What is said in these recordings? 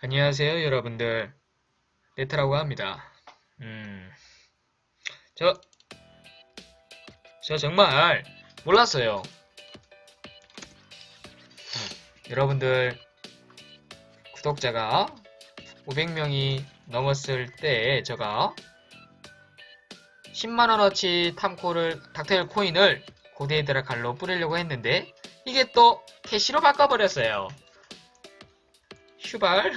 안녕하세요, 여러분들. 네트라고 합니다. 음, 저, 저 정말 몰랐어요. 여러분들, 구독자가 500명이 넘었을 때, 제가 10만원어치 탐코를, 닥테일 코인을 고데이드라 칼로 뿌리려고 했는데, 이게 또 캐시로 바꿔버렸어요. 휴발.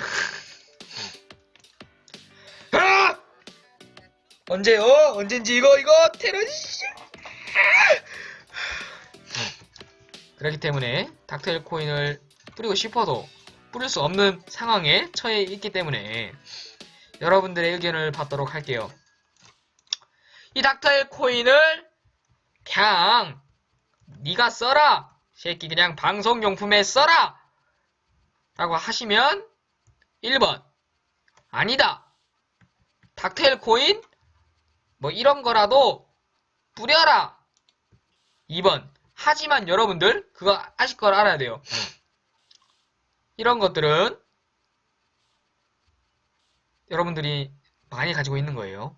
아! 언제요? 언젠지 이거 이거 테러지. 그렇기 때문에 닥테일 코인을 뿌리고 싶어도 뿌릴 수 없는 상황에 처해 있기 때문에 여러분들의 의견을 받도록 할게요. 이 닥터일 코인을 그냥 네가 써라 새끼 그냥 방송용품에 써라 라고 하시면 1번. 아니다. 닥테일 코인 뭐 이런 거라도 뿌려라. 2번. 하지만 여러분들 그거 아실 걸 알아야 돼요. 이런 것들은 여러분들이 많이 가지고 있는 거예요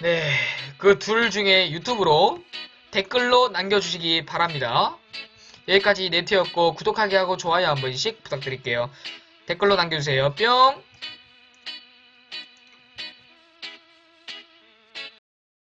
네, 그 둘 중에 유튜브로 댓글로 남겨주시기 바랍니다. 여기까지 네트였고 구독하기 하고 좋아요 한 번씩 부탁드릴게요. 댓글로 남겨주세요. 뿅!